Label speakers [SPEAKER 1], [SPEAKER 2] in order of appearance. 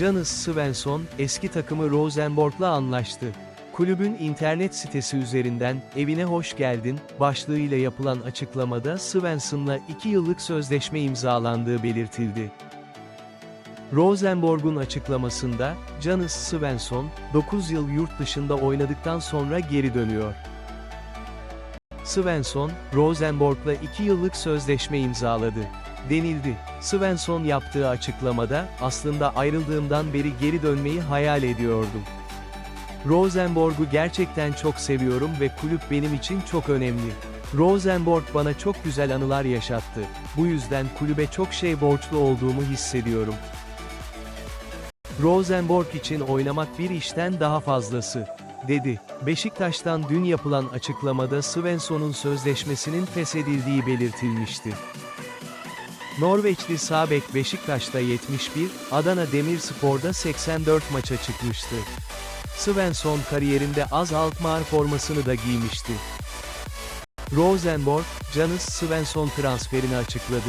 [SPEAKER 1] Janus Svensson, eski takımı Rosenborg'la anlaştı. Kulübün internet sitesi üzerinden, evine hoş geldin, başlığıyla yapılan açıklamada Svensson'la 2 yıllık sözleşme imzalandığı belirtildi. Rosenborg'un açıklamasında, Janus Svensson, 9 yıl yurt dışında oynadıktan sonra geri dönüyor. Svensson, Rosenborg'la 2 yıllık sözleşme imzaladı. Denildi. Svensson yaptığı açıklamada, aslında ayrıldığımdan beri geri dönmeyi hayal ediyordum. Rosenborg'u gerçekten çok seviyorum ve kulüp benim için çok önemli. Rosenborg bana çok güzel anılar yaşattı. Bu yüzden kulübe çok şey borçlu olduğumu hissediyorum. Rosenborg için oynamak bir işten daha fazlası, dedi. Beşiktaş'tan dün yapılan açıklamada Svensson'un sözleşmesinin feshedildiği belirtilmişti. Norveçli sağ bek Beşiktaş'ta 71, Adana Demirspor'da 84 maça çıkmıştı. Svensson kariyerinde az Alkmaar formasını da giymişti. Rosenborg, Janus Svensson transferini açıkladı.